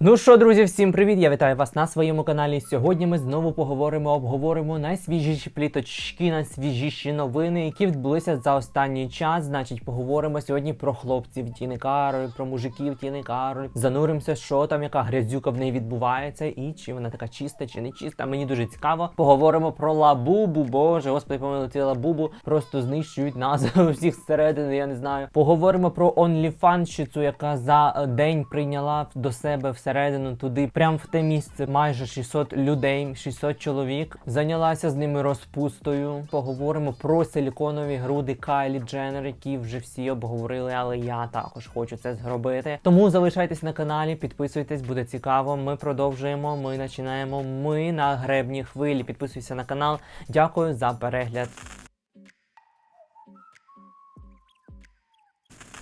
Ну що, друзі, всім привіт! Я вітаю вас на своєму каналі. Сьогодні ми знову поговоримо, обговоримо найсвіжіші пліточки, найсвіжіші новини, які відбулися за останній час. Значить, поговоримо сьогодні про хлопців Тіни Кароль, про мужиків Тіни Кароль. Зануримося, що там, яка грязюка в неї відбувається, і чи вона така чиста, чи не чиста. Мені дуже цікаво. Поговоримо про лабубу. Боже, господи, помилуй, ці лабубу просто знищують нас всіх зсередини. Я не знаю. Поговоримо про онліфанщицю, яка за день прийняла до себе всередину туди, прям в те місце, майже 600 людей, 600 чоловік. Зайнялася з ними розпустою. Поговоримо про силіконові груди Кайлі Дженнер, які вже всі обговорили, але я також хочу це зробити. Тому залишайтесь на каналі, підписуйтесь, буде цікаво. Ми продовжуємо. Ми починаємо. Ми на гребні хвилі. Підписуйся на канал. Дякую за перегляд.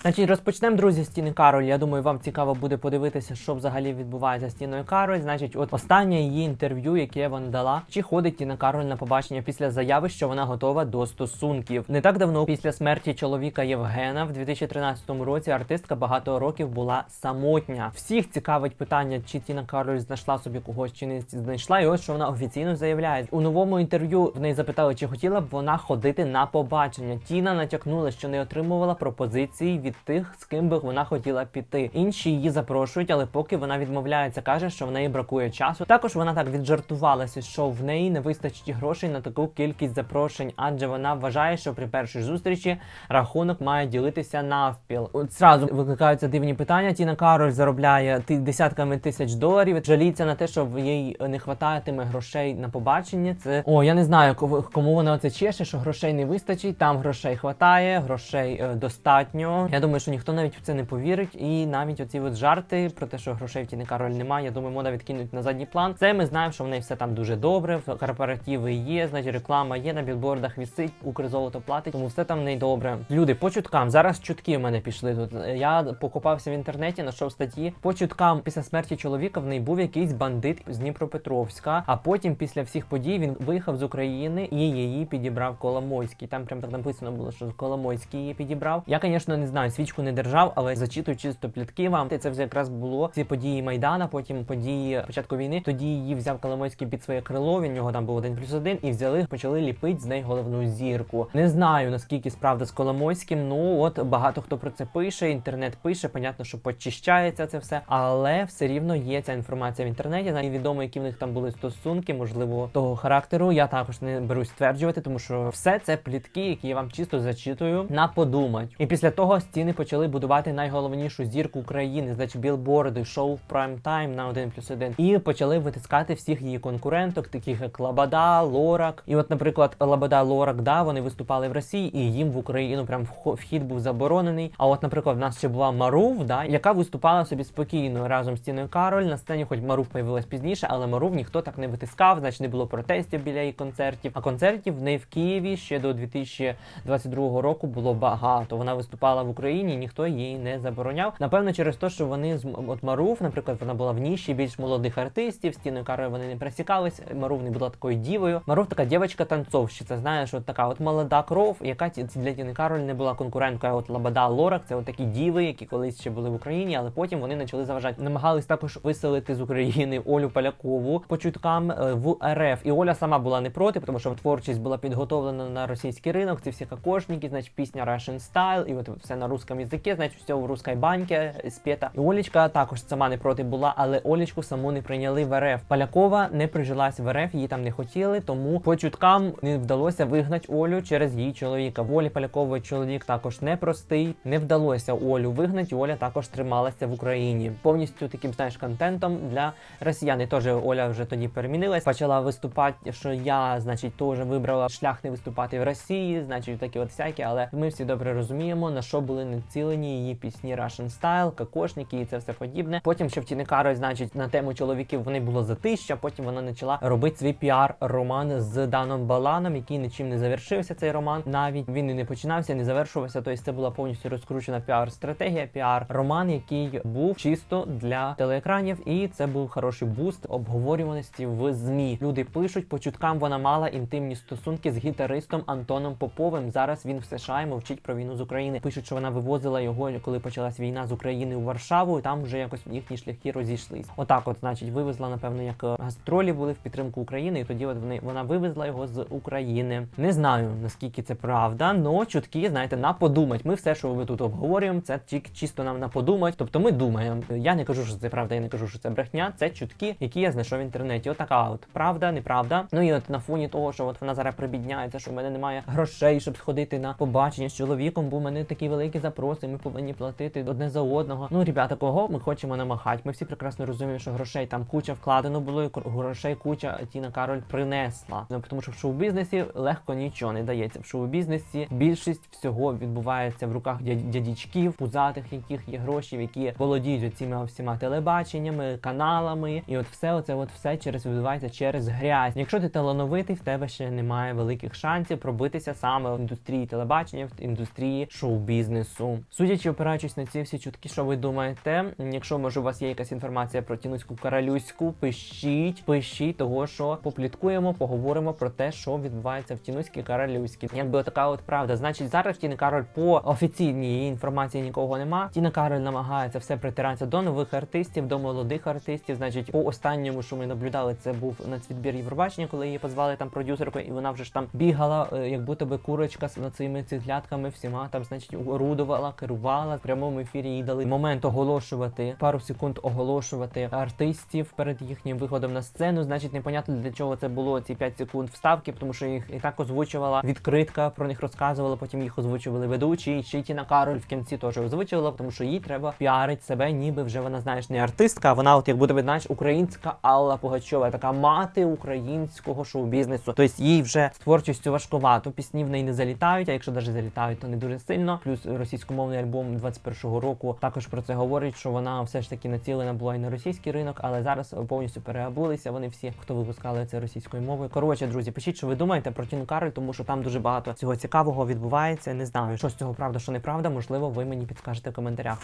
Значить, розпочнемо, друзі, з Тіни Кароль. Я думаю, вам цікаво буде подивитися, що взагалі відбувається з Тіною Кароль. Значить, от останнє її інтерв'ю, яке вона дала, чи ходить Тіна Кароль на побачення після заяви, що вона готова до стосунків. Не так давно, після смерті чоловіка Євгена, в 2013 році артистка багато років була самотня. Всіх цікавить питання, чи Тіна Кароль знайшла собі когось, чи не знайшла. І ось що вона офіційно заявляє. У новому інтерв'ю в неї запитали, чи хотіла б вона ходити на побачення. Тіна натякнула, що не отримувала пропозиції від тих, з ким би вона хотіла піти. Інші її запрошують, але поки вона відмовляється, каже, що в неї бракує часу. Також вона так віджартувалася, що в неї не вистачить грошей на таку кількість запрошень, адже вона вважає, що при першій зустрічі рахунок має ділитися навпіл. От зразу викликаються дивні питання. Тіна Кароль заробляє десятками тисяч доларів. Жаліться на те, що в їй не хвататиме грошей на побачення. Це о, я не знаю, кому вона оце чеше, що грошей не вистачить. Там грошей хватає, грошей е, достатньо. Я думаю, що ніхто навіть в це не повірить. І навіть оці от жарти про те, що грошей в Тіни Кароль немає. Я думаю, мода відкинуть на задній план. Це ми знаємо, що в неї все там дуже добре. Корпоративи є, значить реклама є на білбордах вісить, Укрзолото платить, тому все там в неї добре. Люди, по чуткам, зараз чутки в мене пішли тут. Я покопався в інтернеті, знайшов статті. По чуткам після смерті чоловіка в неї був якийсь бандит з Дніпропетровська. А потім, після всіх подій, він виїхав з України і її підібрав Коломойський. Там прям так написано було, що Коломойський її підібрав. Я, звісно, не знаю, свічку не держав, але зачитую чисто плітки вам. Це вже якраз було ці події Майдана, потім події початку війни. Тоді її взяв Коломойський під своє крило. Він нього там був один плюс один, і взяли, почали ліпити з неї головну зірку. Не знаю наскільки справда з Коломойським. Ну от багато хто про це пише. Інтернет пише. Понятно, що почищається це все, але все рівно є ця інформація в інтернеті. Невідомо, які в них там були стосунки, можливо, того характеру. Я також не берусь стверджувати, тому що все це плітки, які я вам чисто зачитую на подумать. І після того стіни почали будувати найголовнішу зірку України, значить білборди, шоу в прайм тайм на 1 плюс 1. І почали витискати всіх її конкуренток, таких як Лабада, Лорак. І от, наприклад, Лабада, Лорак, да, вони виступали в Росії, і їм в Україну прям вхід був заборонений. А от, наприклад, в нас ще була Марув, да, яка виступала собі спокійно разом з Тіною Кароль. На сцені, хоч Марув появилась пізніше, але Марув ніхто так не витискав, значить не було протестів біля її концертів. А концертів в неї в Києві ще до 2022 року було багато. Вона виступала в Україні, ніхто її не забороняв. Напевно, через те, що вони з от Марув, наприклад, вона була в ніші більш молодих артистів. З Тіною Кароль вони не присікались. Марув не була такою дівою. Марув така дівчинка танцовщиця. Знаєш, от така от молода кров, яка для Тіни Кароль не була конкуренткою. От Лабада Лорак, це от такі діви, які колись ще були в Україні, але потім вони почали заважати. Намагались також виселити з України Олю Полякову по чуткам е, в РФ. І Оля сама була не проти, тому що творчість була підготовлена на російський ринок. Ці всі кокошники, значить пісня Russian Style, і от все на русском язикі, значить все в русській баньці спета. І Олічка також сама не проти була, але Олічку саму не прийняли в РФ. Полякова не прижилась в РФ, її там не хотіли, тому по чуткам не вдалося вигнати Олю через її чоловіка. Волі Полякової чоловік також непростий. Не вдалося Олю вигнати. Оля також трималася в Україні. Повністю таким знаєш контентом для росіян. І теж Оля вже тоді перемінилась, почала виступати, що я, значить, теж вибрала шлях не виступати в Росії, значить, такі от всякі, але ми всі добре розуміємо, на що були націлені її пісні Russian Style, кокошники і це все подібне. Потім ще в Тіни значить, на тему чоловіків вони було затища. Потім вона почала робити свій піар-роман з Даном Баланом, який нічим не завершився. Цей роман навіть він і не починався, не завершувався. Тобто це була повністю розкручена піар-стратегія, піар-роман, який був чисто для телеекранів, і це був хороший буст обговорюваності в змі. Люди пишуть, по чуткам вона мала інтимні стосунки з гітаристом Антоном Поповим. Зараз він в США і мовчить про війну з України. Пишуть, що вона вивозила його, коли почалась війна з України у Варшаву, і там вже якось їхні шляхи розійшлись. Отак, от, значить, вивезла, напевно, як е, гастролі були в підтримку України, і тоді от вони вона вивезла його з України. Не знаю наскільки це правда, но чутки, знаєте, на подумать. Ми все, що ми тут обговорюємо, це чисто нам на подумать. Тобто ми думаємо. Я не кажу, що це правда, я не кажу, що це брехня. Це чутки, які я знайшов в інтернеті. Отака от правда, неправда. Ну і от на фоні того, що от вона зараз прибідняється, що в мене немає грошей, щоб сходити на побачення з чоловіком, бо в мене такі великі запроси. Ми повинні платити одне за одного. Ну, ребята, кого ми хочемо намахати? Ми всі прекрасно розуміємо, що грошей там куча вкладено було, і грошей куча Тіна Кароль принесла. Ну тому що в шоу-бізнесі легко нічого не дається. В шоу-бізнесі більшість всього відбувається в руках дя- дядічків, пузатих, яких є гроші, які володіють цими всіма телебаченнями, каналами, і от все оце, от все через відбувається через грязь. Якщо ти талановитий, в тебе ще немає великих шансів пробитися саме в індустрії телебачення, в індустрії шоу-бізнесу. Судячи, опираючись на ці всі чутки, що ви думаєте? Якщо може у вас є якась інформація про Тінуську Каралюську, пишіть, пишіть того, що попліткуємо, поговоримо про те, що відбувається в Тінуській Каралюській. Якби така от правда. Значить, зараз Тіни Кароль по офіційній інформації нікого нема. Тіна Кароль намагається все притиратися до нових артистів, до молодих артистів. Значить, по останньому, що ми наблюдали, це був нацвідбір Євробачення, коли її позвали там продюсеркою, і вона вже ж там бігала, е, як будто би курочка з цими циглятками всіма там, значить, орудувала, керувала в прямому ефірі. Їй дали момент оголошувати пару секунд оголошувати артистів перед їхнім виходом на сцену. Значить, непонятно для чого це було ці 5 секунд вставки, тому що їх і так озвучувала відкритка, про них розказувала. Потім їх озвучували ведучі. І ще Тіна Кароль в кінці теж озвучувала, тому що їй треба піарить себе, ніби вже вона знаєш не артистка. а Вона, от як буде знаєш, українська Алла Пугачова, така мати українського шоу-бізнесу. Тобто їй вже з творчістю важкувато. Пісні в неї не залітають, а якщо навіть залітають, то не дуже сильно. Плюс російськомовний альбом 21-го року також про це говорить, що вона все ж таки націлена була і на російський ринок, але зараз повністю переобулися. Вони всі, хто випускали це російською мовою. Коротше, друзі, пишіть, що ви думаєте про Тіну Кароль, тому що там дуже багато цього цікавого відбувається. Не знаю, що з цього правда, що неправда. Можливо, ви мені підскажете в коментарях.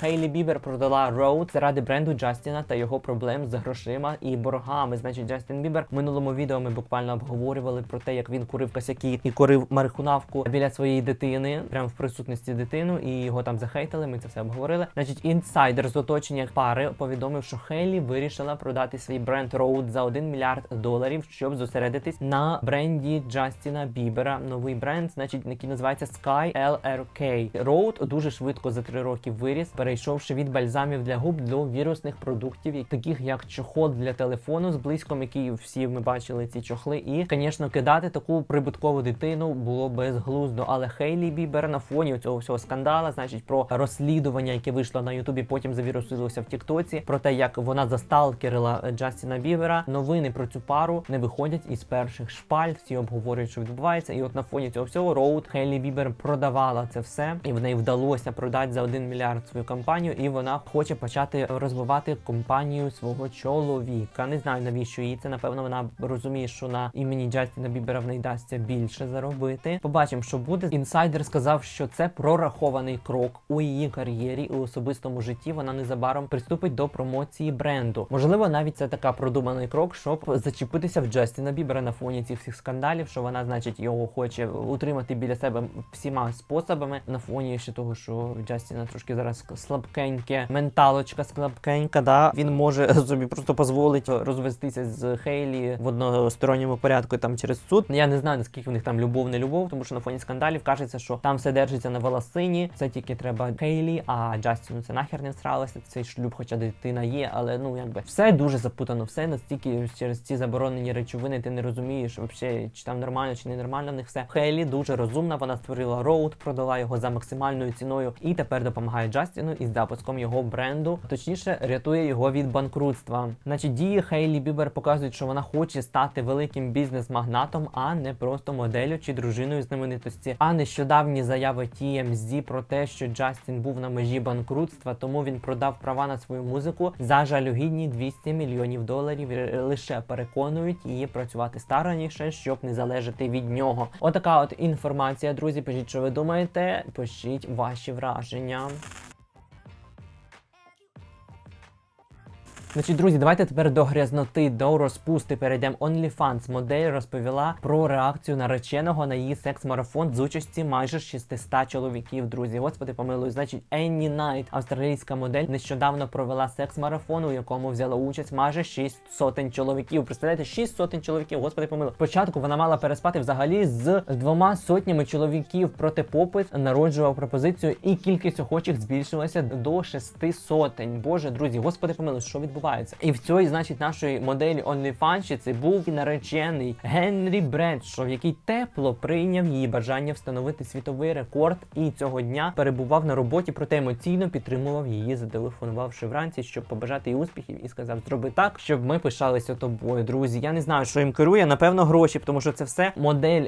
Хейлі Бібер продала Роуд заради бренду Джастіна та його проблем з грошима і боргами. Значить, Джастін Бібер в минулому відео ми буквально обговорювали про те, як він курив косяки і курив марихунавку біля своєї дитини, прямо в присутності дитину, і його там захейтили. Ми це все обговорили. Значить, інсайдер з оточення пари повідомив, що Хейлі вирішила продати свій бренд Роуд за 1 мільярд доларів, щоб зосередитись на бренді Джастіна Бібера. Новий бренд, значить, який називається Sky LRK. Роуд дуже швидко за три роки виріс, перейшовши від бальзамів для губ до вірусних продуктів, таких як чохол для телефону з близьком, який всі ми бачили ці чохли. І, звісно, кидати таку прибуткову дитину було безглуздо. Але Хейлі Бібер на фоні цього всього скандала, значить, про розслідування, яке вийшло на Ютубі, потім завірусилося в Тіктоці, про те, як вона засталкерила е, Джастіна Бібера. Новини про цю пару не виходять із перших шпаль. Всі обговорюють, що відбувається. І от на фоні цього всього Роуд Хейлі Бібер продавала це все, і в неї вдалося продати за 1 мільярд свою компанію. І вона хоче почати розвивати компанію свого чоловіка. Не знаю навіщо їй це. Напевно, вона розуміє, що на імені Джастіна Бібера в неї дасться більше заробити. Побачимо, що буде. Інсайдер сказав, що це прорахований крок у її кар'єрі у особистому житті. Вона незабаром приступить до промоції бренду. Можливо, навіть це така продуманий крок, щоб зачепитися в Джастіна Бібера на фоні цих всіх скандалів, що вона, значить, його хоче утримати біля себе всіма способами на фоні ще того, що Джастіна трошки зараз слабкеньке, менталочка слабкенька. Да він може собі просто дозволити розвестися з Хейлі в односторонньому порядку там через суд. Я не знаю наскільки в них там любов, не любов, тому що на фоні скандалів кажеться, що там все держиться на волосині. Це тільки треба Хейлі, а Джастіну це нахер не всралося. Цей шлюб, хоча дитина є, але ну якби все дуже запутано. Все настільки через ці заборонені речовини. Ти не розумієш, вообще, чи там нормально, чи не нормально в них все. Хейлі дуже розумна. Вона створила роуд, продала його за максимальною ціною і тепер допомагає Джастіну із запуском його бренду. Точніше, рятує його від банкрутства. Значить, дії Хейлі Бібер показують, що вона хоче стати великим бізнес-магнатом, а не просто моделлю чи дружиною знаменитості. А нещодавні заяви TMZ про те, що Джастін був на межі банкрутства, тому він продав права на свою музику за жалюгідні 200 мільйонів доларів. Лише переконують її працювати старанніше, щоб не залежати від нього. Отака от інформація, друзі. Пишіть, що ви думаєте, пишіть ваші враження. Значить, друзі, давайте тепер до грязноти, до розпусти перейдемо. OnlyFans модель розповіла про реакцію нареченого на її секс-марафон з участі майже 600 чоловіків. Друзі, господи, помилуй. Значить, Annie Knight, австралійська модель, нещодавно провела секс-марафон, у якому взяла участь майже 6 сотень чоловіків. Представляєте, 6 сотень чоловіків. Господи, помилуй. Спочатку вона мала переспати взагалі з двома сотнями чоловіків. Проте попит народжував пропозицію, і кількість охочих збільшилася до 6 сотень. Боже, друзі, господи, помилуй, що відбувається? І в цій, значить, нашої моделі OnlyFans був і наречений Генрі Бредшоу, який тепло прийняв її бажання встановити світовий рекорд і цього дня перебував на роботі, проте емоційно підтримував її, зателефонувавши вранці, щоб побажати їй успіхів, і сказав: зроби так, щоб ми пишалися тобою. Друзі, я не знаю, що їм керує. Напевно, гроші, тому що це все модель.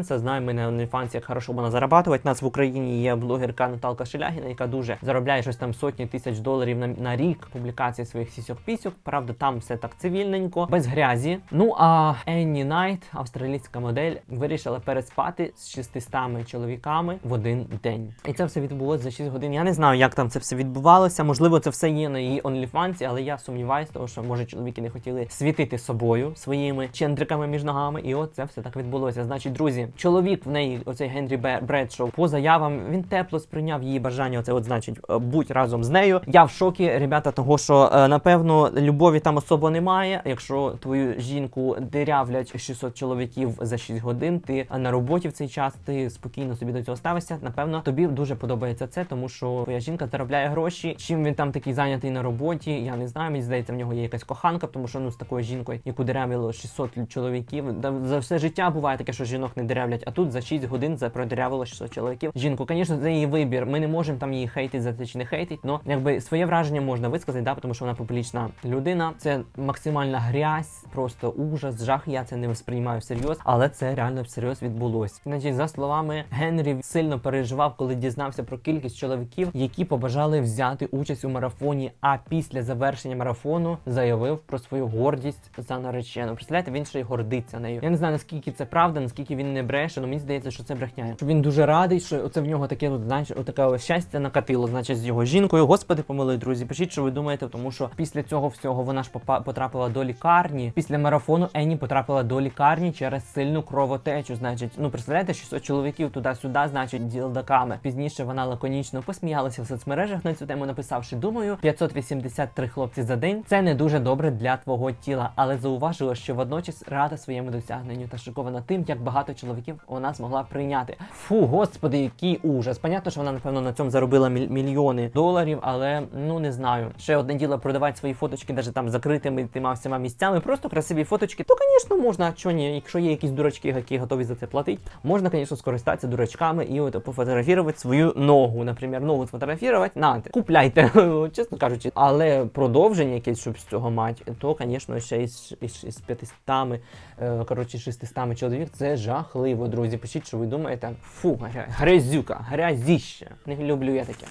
Знаємо ми на OnlyFans, як хорошо можна зарабатувати. Нас в Україні є блогерка Наталка Шелягіна, яка дуже заробляє щось там сотні тисяч доларів на, на рік публікації своїх сісьок пісьок. Правда, там все так цивільненько, без грязі. Ну а Енні Найт, австралійська модель, вирішила переспати з 600 чоловіками в один день. І це все відбулося за 6 годин. Я не знаю, як там це все відбувалося. Можливо, це все є на її OnlyFans, але я сумніваюся, тому що може чоловіки не хотіли світити собою своїми чендриками між ногами. І от це все так відбулося. Значить, друзі, чоловік в неї, оцей Генрі Бредшоу, по заявам він тепло сприйняв її бажання. Оце от значить, будь разом з нею. Я в шокі, ребята, того що е, напевно любові там особо немає. Якщо твою жінку дирявлять 600 чоловіків за 6 годин, ти на роботі в цей час ти спокійно собі до цього ставишся. Напевно, тобі дуже подобається це, тому що твоя жінка заробляє гроші. Чим він там такий зайнятий на роботі? Я не знаю. Мені здається, в нього є якась коханка, тому що ну з такою жінкою, яку дерев'яло 600 чоловіків. За все життя буває таке, що жінок не деревлять, а тут за 6 годин за продерявило 600 чоловіків. Жінку, звісно, це її вибір. Ми не можемо там її хейтити за те чи не хейтить, але якби своє враження можна висказати, да, тому що вона публічна людина. Це максимальна грязь, просто ужас, жах. Я це не сприймаю всерйоз, але це реально всерйоз відбулось. Значить, за словами Генрі, сильно переживав, коли дізнався про кількість чоловіків, які побажали взяти участь у марафоні. А після завершення марафону заявив про свою гордість за наречену. Представляєте, він ще й гордиться нею. Я не знаю наскільки це правда, наскільки він не бреше, але мені здається, що це брехня. Що він дуже радий, що оце в нього таке, от, знаєш, отаке щастя накатило, значить, з його жінкою. Господи, помилуй, друзі. Пишіть, що ви думаєте, тому що після цього всього вона ж потрапила до лікарні. Після марафону Енні потрапила до лікарні через сильну кровотечу. Значить, ну представляєте, 600 чоловіків туди-сюди, значить, ділдаками. Пізніше вона лаконічно посміялася в соцмережах на цю тему, написавши: думаю, 583 хлопці за день це не дуже добре для твого тіла, але зауважила, що водночас рада своєму досягненню та шокована тим, як багато чоловіків вона змогла прийняти. Фу, господи, який ужас. Понятно, що вона напевно на цьому заробила міль- мільйони доларів, але ну не знаю. Ще одне діло продавати свої фоточки, навіть там закритими тима всіма місцями. Просто красиві фоточки. То, звісно, можна, а ні, якщо є якісь дурачки, які готові за це платити, можна, звісно, скористатися дурачками і от пофотографувати свою ногу. Наприклад, ногу сфотографувати, нате, купляйте, чесно кажучи. Але продовження якесь, щоб з цього мати, то, звісно, ще із, із, із 500, е, коротше, 600 чоловік, це жахливо, друзі. Пишіть, що ви думаєте. Фу, гря- грязюка, грязіще. Не люблю я таке.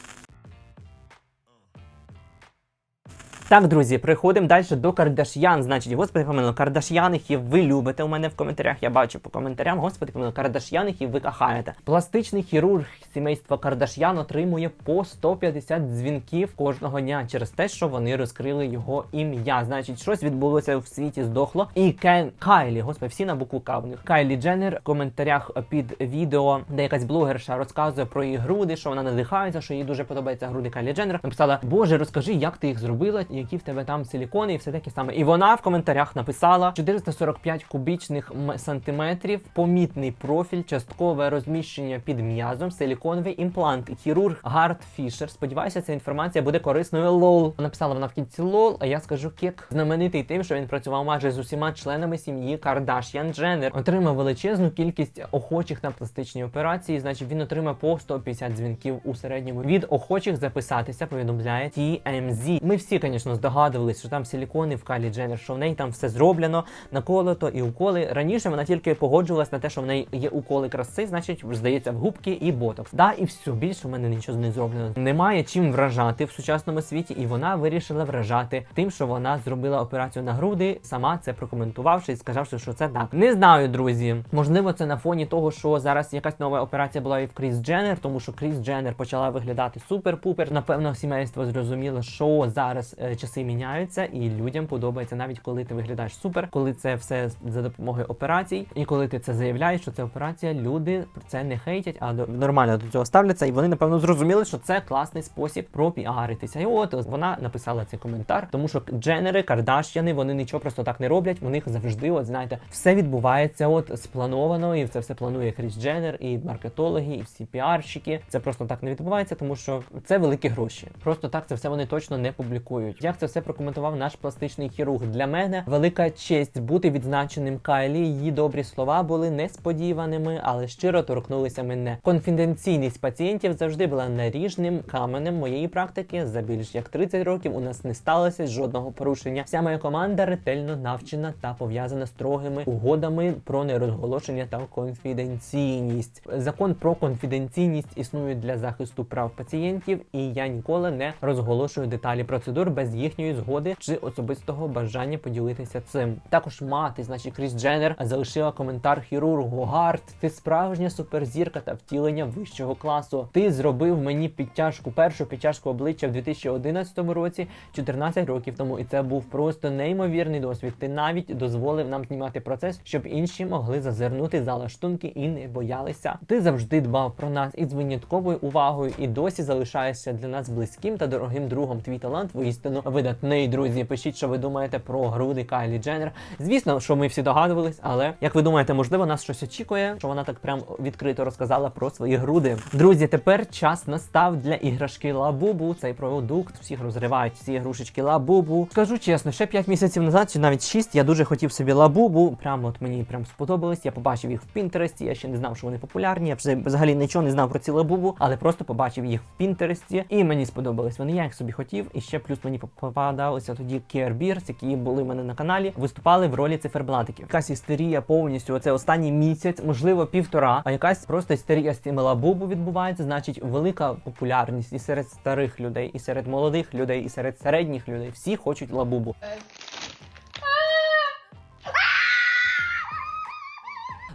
Так, друзі, приходимо далі до Кардаш'ян. Значить, господи помило, Кардаш'яних ви любите у мене в коментарях. Я бачу по коментарям. Господи помило, Кардаш'яних ви кахаєте. Пластичний хірург сімейства Кардаш'ян отримує по 150 дзвінків кожного дня через те, що вони розкрили його ім'я. Значить, щось відбулося в світі, здохло. І Кен Кайлі, господи, всі на букву К. Кайлі Дженнер в коментарях під відео, де якась блогерша розказує про її груди, що вона надихається, що їй дуже подобаються груди Кайлі Дженнер. Написала: Боже, розкажи, як ти їх зробила, які в тебе там силікони і все таке саме. І вона в коментарях написала 445 кубічних сантиметрів, помітний профіль, часткове розміщення під м'язом, силіконовий імплант. Хірург Гард Фішер. Сподіваюся, ця інформація буде корисною. Лол. Написала вона в кінці лол, а я скажу кек. Знаменитий тим, що він працював майже з усіма членами сім'ї Кардаш'ян Дженнер. Отримав величезну кількість охочих на пластичні операції. Значить, він отримав по 150 дзвінків у середньому від охочих записатися. Повідомляє TMZ. Ми всі, звісно, здогадувалися, що там силікони в Калі Дженнер, що в неї там все зроблено, наколото і уколи. Раніше вона тільки погоджувалась на те, що в неї є уколи краси, значить, здається, в губки і ботокс. Да, і все, більше в мене нічого не зроблено. Немає чим вражати в сучасному світі, і вона вирішила вражати тим, що вона зробила операцію на груди, сама це прокоментувавши і сказавши, що це так. Не знаю, друзі. Можливо, це на фоні того, що зараз якась нова операція була і в Кріс Дженнер, тому що Кріс Дженнер почала виглядати супер-пупер. Напевно, сімейство зрозуміло, що зараз е, часи міняються, і людям подобається навіть коли ти виглядаєш супер, коли це все за допомогою операцій, і коли ти це заявляєш, що це операція, люди про це не хейтять, а нормально до цього ставляться, і вони напевно зрозуміли, що це класний спосіб пропіаритися. І от вона написала цей коментар, тому що Дженери, Кардаш'яни, вони нічого просто так не роблять. У них завжди, от знаєте, все відбувається от сплановано, і це все планує Кріс Дженнер, і маркетологи, і всі піарщики. Це просто так не відбувається, тому що це великі гроші. Просто так це все вони точно не публікують. Як це все прокоментував наш пластичний хірург? Для мене велика честь бути відзначеним Кайлі. Її добрі слова були несподіваними, але щиро торкнулися мене. Конфіденційність пацієнтів завжди була наріжним каменем моєї практики. За більш як 30 років у нас не сталося жодного порушення. Вся моя команда ретельно навчена та пов'язана строгими угодами про нерозголошення та конфіденційність. Закон про конфіденційність існує для захисту прав пацієнтів, і я ніколи не розголошую деталі процедур без їхньої згоди чи особистого бажання поділитися цим. Також мати, значить, Кріс Дженнер залишила коментар хірургу Гарт. Ти справжня суперзірка та втілення вищого класу. Ти зробив мені підтяжку, першу підтяжку обличчя в 2011 році, 14 років тому, і це був просто неймовірний досвід. Ти навіть дозволив нам знімати процес, щоб інші могли зазирнути за лаштунки і не боялися. Ти завжди дбав про нас із винятковою увагою і досі залишаєшся для нас близьким та дорогим другом. Твій талант воістину видатний. Друзі, пишіть, що ви думаєте про груди Кайлі Дженнер. Звісно, що ми всі догадувались, але як ви думаєте, можливо, нас щось очікує, що вона так прям відкрито розказала про свої груди. Друзі, тепер час настав для іграшки Лабубу. Цей продукт всіх розривають ці ігрушечки Лабубу. Скажу чесно, ще 5 місяців назад, чи навіть 6, я дуже хотів собі Лабубу. Прямо от мені прям сподобались. Я побачив їх в Пінтересті. Я ще не знав, що вони популярні. Я вже взагалі нічого не знав про ці Лабубу, але просто побачив їх в Пінтересті, і мені сподобались. Вони я їх собі хотів. І ще плюс мені попадалися тоді Кербірс, які були в мене на каналі, виступали в ролі циферблатиків. Якась істерія повністю. Оце останній місяць, можливо, півтора. А якась просто істерія з цим лабубу відбувається. Значить, велика популярність і серед старих людей, і серед молодих людей, і серед середніх людей. Всі хочуть лабубу.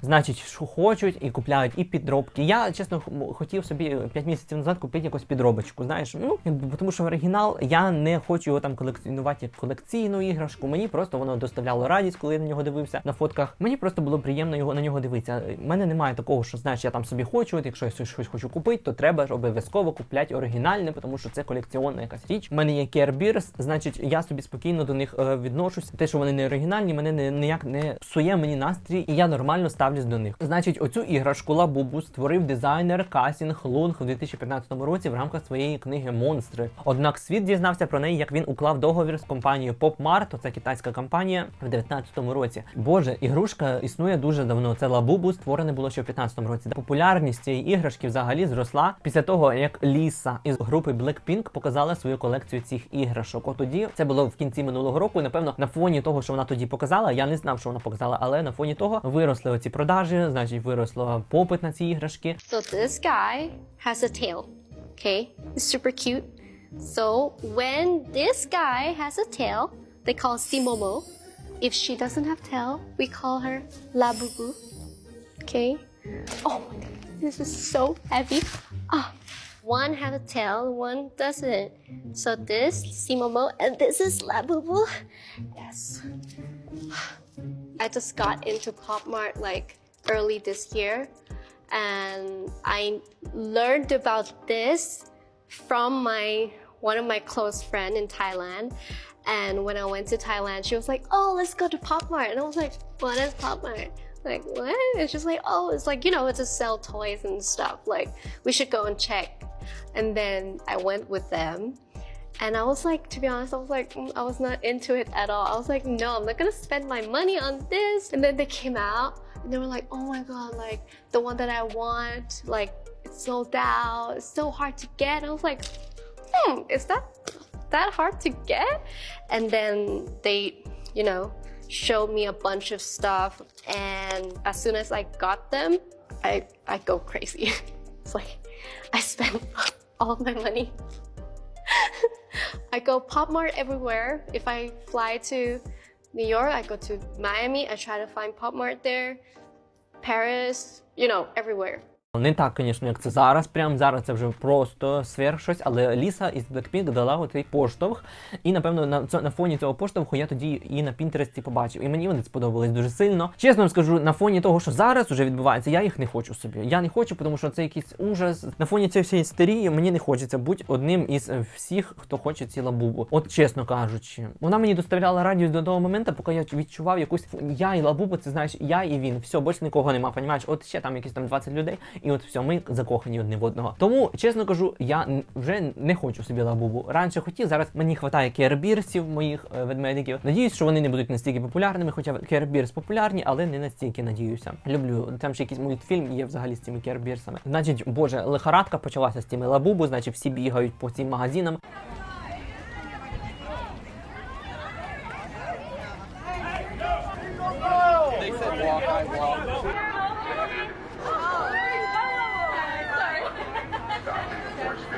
Значить, що хочуть і купляють і підробки. Я чесно хотів собі 5 місяців назад купити якусь підробочку. Знаєш, ну тому що оригінал я не хочу його там колекціонувати як колекційну іграшку. Мені просто воно доставляло радість, коли я на нього дивився на фотках. Мені просто було приємно його на нього дивитися. У мене немає такого, що знаєш, я там собі хочу. От якщо я щось, хочу купити, то треба ж обов'язково купляти оригінальне, тому що це колекціонна якась річ. У мене є Bears, значить, я собі спокійно до них е, відношусь. Те, що вони не оригінальні, мене не ніяк не псує мені настрій, і я нормально ставлюсь до них. Значить, оцю іграшку Лабубу створив дизайнер Касінг Лунг у 2015 році в рамках своєї книги Монстри. Однак світ дізнався про неї, як він уклав договір з компанією PopMart, це китайська компанія, в 2019 році. Боже, ігрушка існує дуже давно. Це Лабубу створене було ще в 2015 році. Популярність цієї іграшки взагалі зросла після того, як Ліса із групи Blackpink показала свою колекцію цих іграшок. От тоді це було в кінці минулого року. І, напевно, на фоні того, що вона тоді показала, я не знав, що вона показала, але на фоні того виросли оці продажі, значить, виросло попит на ці іграшки. So this guy has a tail. Okay, it's super cute. So when this guy has a tail, they call Simomo. If she doesn't have tail, we call her Labubu. Okay. Oh my god, this is so heavy. Ah, one has a tail, one doesn't. So this Simomo and this is Labubu. Yes. I just got into Pop Mart like early this year, and I learned about this from my one of my close friend in Thailand. And when I went to Thailand, she was like, "Oh, let's go to Pop Mart," and I was like, "What is Pop Mart?" Like what? It's just like, oh, it's like you know, it's to sell toys and stuff. Like we should go and check. And then I went with them, and I was like, to be honest, I was like, mm, I was not into it at all. I was like, no, I'm not gonna spend my money on this. And then they came out and they were like, oh my god, like the one that I want, like it's sold out. It's so hard to get. And I was like, hmm, is that that hard to get? And then they, you know, showed me a bunch of stuff. And as soon as I got them, I I go crazy. it's like I spend all my money. I go Pop Mart everywhere. If I fly to New York, I go to Miami. I try to find Pop Mart there. Paris, you know, everywhere. Не так, звісно, як це зараз. Прям зараз це вже просто сверх щось, але Ліса із Blackpink дала оцей поштовх. І напевно на на фоні цього поштовху я тоді і на Пінтересті побачив. І мені вони сподобались дуже сильно. Чесно вам скажу, на фоні того, що зараз вже відбувається, я їх не хочу собі. Я не хочу, тому що це якийсь ужас. На фоні цієї всієї істерії мені не хочеться бути одним із е, всіх, хто хоче ці лабубу. От чесно кажучи, вона мені доставляла радість до того моменту, поки я відчував якусь я і лабубу, це знаєш, я і він. Все, більше нікого нема. Понімаєш, от ще там якісь там 20 людей, от все, ми закохані одне в одного. Тому, чесно кажу, я вже не хочу собі лабубу. Раніше хотів, зараз мені вистачає кербірсів моїх е, ведмедиків. Надіюсь, що вони не будуть настільки популярними, хоча кербірс популярні, але не настільки надіюся. Люблю. Там ще якийсь мультфільм є взагалі з цими кербірсами. Значить, боже, лихорадка почалася з цими лабубу, значить, всі бігають по цим магазинам.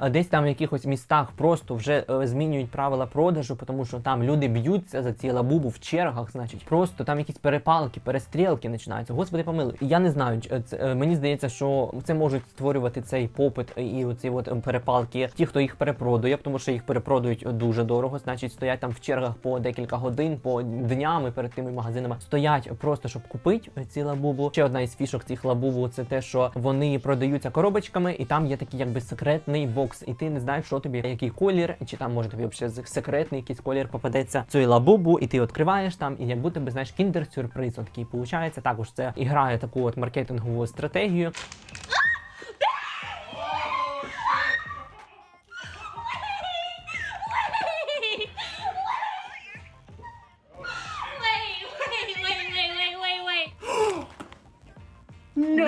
Десь там в якихось містах просто вже е, змінюють правила продажу, тому що там люди б'ються за ці лабубу в чергах, значить, просто там якісь перепалки, перестрілки починаються. Господи, помилуй. Я не знаю, це, е, мені здається, що це можуть створювати цей попит і оці от е, перепалки. Ті, хто їх перепродує, тому що їх перепродають дуже дорого, значить, стоять там в чергах по декілька годин, по днями перед тими магазинами. Стоять просто щоб купити ці лабубу. Ще одна із фішок цих лабубу це те, що вони продаються коробочками, і там є такий якби секретний бокс, і ти не знаєш, що тобі, який колір, чи там може тобі взагалі секретний якийсь колір попадеться цієї лабубу, і ти відкриваєш там, і як будто би знаєш кіндер-сюрприз. От такий получається. Також це і грає таку от маркетингову стратегію. No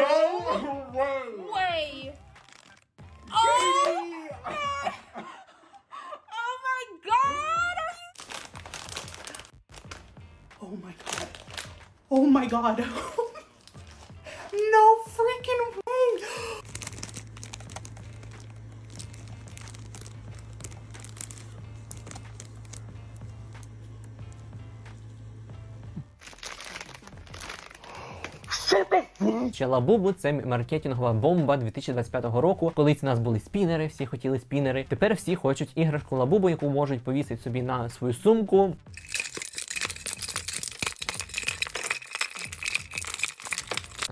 way! Oh! oh Oh my god. no freaking way! Ще лабубу це маркетингова бомба 2025 року. Колись у нас були спінери, всі хотіли спінери. Тепер всі хочуть іграшку лабубу, яку можуть повісити собі на свою сумку.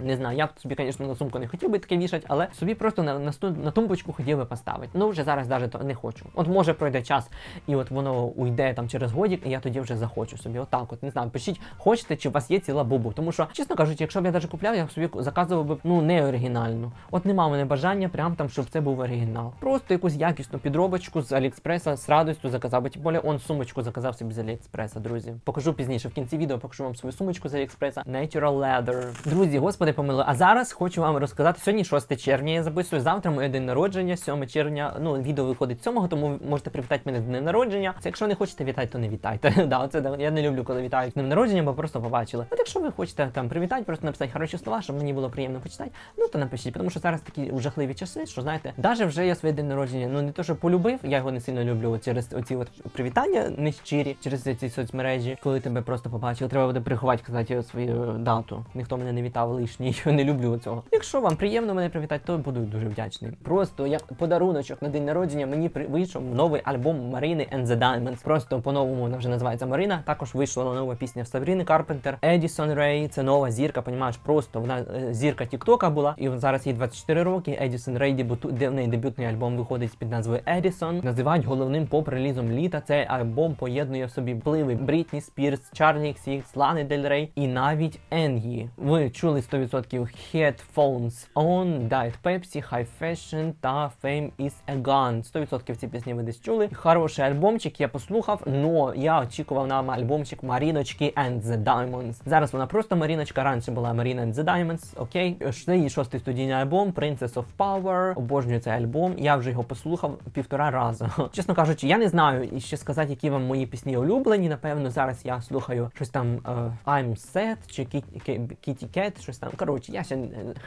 Не знаю, я б собі, звісно, на сумку не хотів би таке вішати, але собі просто на, на, на тумбочку хотів би поставити. Ну, вже зараз навіть не хочу. От може пройде час, і от воно уйде там через годік, і я тоді вже захочу собі. Отак, от не знаю, пишіть, хочете, чи у вас є ціла бубу. Тому що, чесно кажучи, якщо б я навіть купляв, я б собі заказував би ну не оригінальну. От нема в мене бажання, прям там, щоб це був оригінал. Просто якусь якісну підробочку з Аліекспреса з радістю заказав би. Тим більше, он сумочку заказав собі з Аліекспреса, друзі. Покажу пізніше в кінці відео, покажу вам свою сумочку з Аліекспреса. Natural Leather. Друзі, господи помилуй. А зараз хочу вам розказати. Сьогодні 6 червня я записую. Завтра моє день народження, 7 червня. Ну, відео виходить 7, тому можете привітати мене з днем народження. Це якщо не хочете вітати, то не вітайте. да, да, я не люблю, коли вітають з днем народження, бо просто побачили. От якщо ви хочете там привітати, просто написати хороші слова, щоб мені було приємно почитати, ну то напишіть, тому що зараз такі жахливі часи, що знаєте, навіть вже я своє день народження, ну не то, що полюбив, я його не сильно люблю через оці от привітання нещирі, через ці соцмережі, коли тебе просто побачили. Треба буде приховати, казати свою дату. Ніхто мене не вітав лишній, не люблю цього. Якщо вам приємно мене привітати, то буду дуже вдячний. Просто як подаруночок на день народження мені вийшов новий альбом Марини and the Diamonds. Просто по-новому вона вже називається Марина. Також вийшла нова пісня в Сабріни Карпентер. Едісон Рей, це нова зірка, понімаєш, просто вона е, зірка Тіктока була, і зараз їй 24 роки. Едісон Рей дебюту, де в неї дебютний альбом виходить під назвою Едісон. Називають головним поп-релізом літа. Цей альбом поєднує в собі впливи Брітні Спірс, Чарлі Іксікс, Лани Дель Рей і навіть Енгі. Ви чули 100% Headphones On, Diet Pepsi, High Fashion та Fame is a Gun. 100% ці пісні ви десь чули. Хороший альбомчик, я послухав, но я очікував на альбомчик Маріночки and the Diamonds. Зараз вона просто Маріночка, раніше була Marina and the Diamonds, окей. Це її шостий студійний альбом Princess of Power. Обожнюю цей альбом. Я вже його послухав півтора рази. Чесно кажучи, я не знаю і ще сказати, які вам мої пісні улюблені. Напевно, зараз я слухаю щось там е, I'm Sad чи Kitty Cat, щось там Коротше, я ще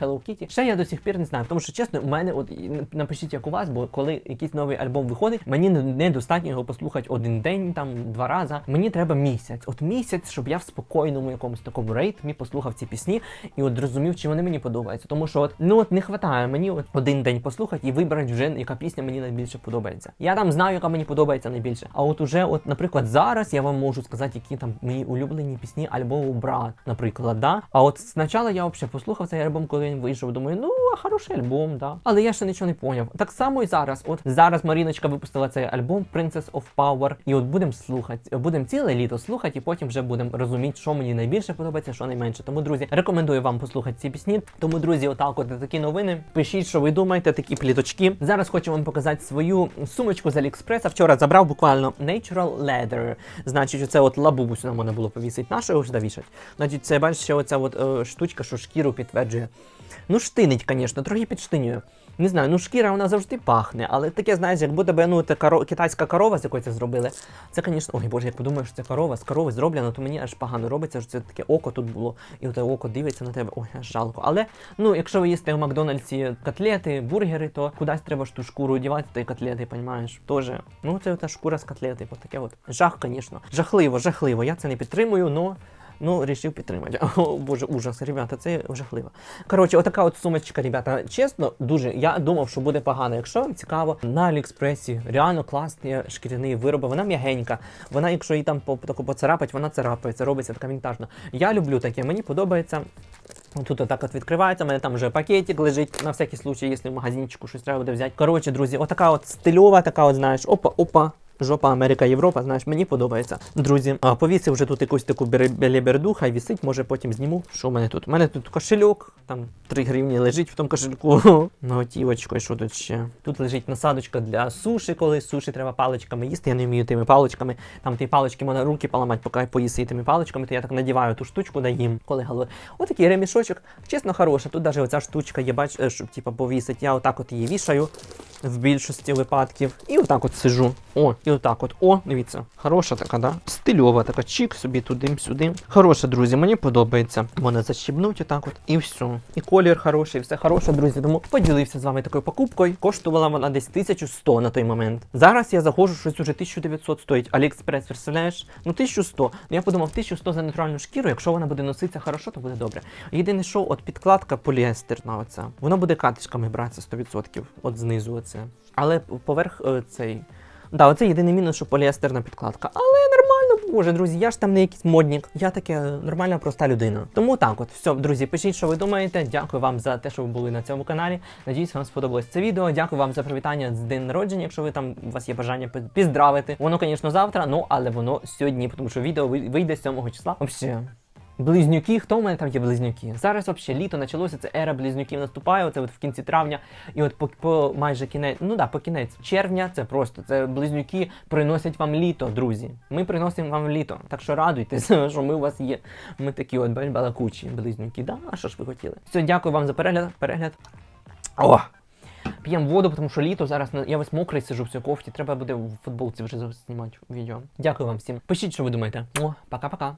Hello Kitty. Ще я до сих пір не знаю, тому що чесно, у мене от напишіть, як у вас, бо коли якийсь новий альбом виходить, мені недостатньо його послухати один день, там два рази. Мені треба місяць. От місяць, щоб я в спокійному якомусь такому ритмі послухав ці пісні і от зрозумів, чи вони мені подобаються. Тому що от ну от не вистачає мені от один день послухати і вибрати вже яка пісня мені найбільше подобається. Я там знаю, яка мені подобається найбільше. А от уже, от, наприклад, зараз я вам можу сказати, які там мої улюблені пісні альбому брат, наприклад, да. А от спочатку я взагалі послухав цей альбом, коли він вийшов. Думаю, ну хороший альбом, да. Але я ще нічого не поняв. Так само і зараз. От зараз Маріночка випустила цей альбом Princess of Power. І от будемо слухати, будемо ціле літо слухати, і потім вже будемо розуміти, що мені найбільше подобається, що найменше. Тому, друзі, рекомендую вам послухати ці пісні. Тому, друзі, отак от такі новини. Пишіть, що ви думаєте, такі пліточки. Зараз хочу вам показати свою сумочку з Аліекспреса. Вчора забрав буквально Natural Leather. Значить, оце от лабубу сюди можна було повісити. На що його? Значить, це бачите, оця от е, штучка, що шкіру підтверджує. Ну, штинить, звісно, трохи підштинює. Не знаю, ну шкіра вона завжди пахне, але таке, знаєш, як будто ну, коро... китайська корова, з якої це зробили. Це, звісно, ой боже, як подумаєш, що це корова, з корови зроблено, то мені аж погано робиться, що це таке око тут було, і оте око дивиться на тебе. Ой, аж жалко. Але ну, якщо ви їсте в Макдональдсі котлети, бургери, то кудись треба ж ту шкуру одягати, та й котлети, понімаєш? Тоже. Ну, це та шкура з котлети, от таке от. Жах, звісно. Жахливо, жахливо. Я це не підтримую, но. Ну, рішив підтримати. О, боже, ужас, ребята, це жахливо. Коротше, отака от сумочка, ребята. Чесно, дуже. Я думав, що буде погано. Якщо цікаво, на Аліекспресі реально класні шкіряні вироби. Вона м'ягенька. Вона, якщо її там по таку поцарапать, вона царапається, робиться така вінтажна. Я люблю таке, мені подобається. Тут отак от відкривається, у мене там вже пакетик лежить на всякий случай, якщо в магазинчику щось треба буде взяти. Коротше, друзі, отака от стильова, така от, знаєш, опа, опа. Жопа Америка, Європа, знаєш, мені подобається. Друзі, а, повісив вже тут якусь таку беліберду, хай вісить, може потім зніму. Що в мене тут? У мене тут кошельок, там 3 гривні лежить в тому кошельку. Ну, готівочко, і що тут ще? Тут лежить насадочка для суші, коли суші треба паличками їсти. Я не вмію тими паличками. Там ті палички можна руки поламати, поки поїси тими паличками, то я так надіваю ту штучку, да їм, коли голод. Отакий ремішочок, чесно, хороша. Тут навіть оця штучка є, бач, е, щоб типа повісити. Я отак от її вішаю в більшості випадків. І отак от сижу. О, і отак от. О, дивіться. Хороша така, да? Стильова така, чик собі туди-сюди. Хороша, друзі, мені подобається. Можна защібнуть отак от. І все. І колір хороший, все хороше, друзі. Тому поділився з вами такою покупкою. Коштувала вона десь 1100 на той момент. Зараз я заходжу, щось уже 1900 стоїть. Аліекспрес, представляєш? Ну 1100. Ну я подумав, 1100 за натуральну шкіру, якщо вона буде носитися хорошо, то буде добре. Єдине, що от підкладка поліестерна оця. Воно буде катишками братися 100%. От знизу оце. Але поверх е, цей. Да, оце єдиний мінус, що поліестерна підкладка. Але нормально, боже, друзі, я ж там не якийсь модник. Я таке нормальна, проста людина. Тому так от, все, друзі, пишіть, що ви думаєте. Дякую вам за те, що ви були на цьому каналі. Надіюсь, вам сподобалось це відео. Дякую вам за привітання з день народження, якщо ви там у вас є бажання піздравити. Воно, звісно, завтра, ну але воно сьогодні, тому що відео ви- вийде 7 числа. Вообще. Близнюки, хто в мене там є близнюки? Зараз взагалі літо почалося, це ера близнюків наступає, оце от в кінці травня, і от по, по майже кінець, ну да, по кінець червня це просто це близнюки приносять вам літо, друзі. Ми приносимо вам літо. Так що радуйтеся, що ми у вас є. Ми такі от балакучі близнюки. Да, а що ж ви хотіли? Все, дякую вам за перегляд. перегляд. О! П'ємо воду, тому що літо зараз я весь мокрий сижу в цій кофті. Треба буде в футболці вже знімати відео. Дякую вам всім. Пишіть, що ви думаєте. О, пока-пока.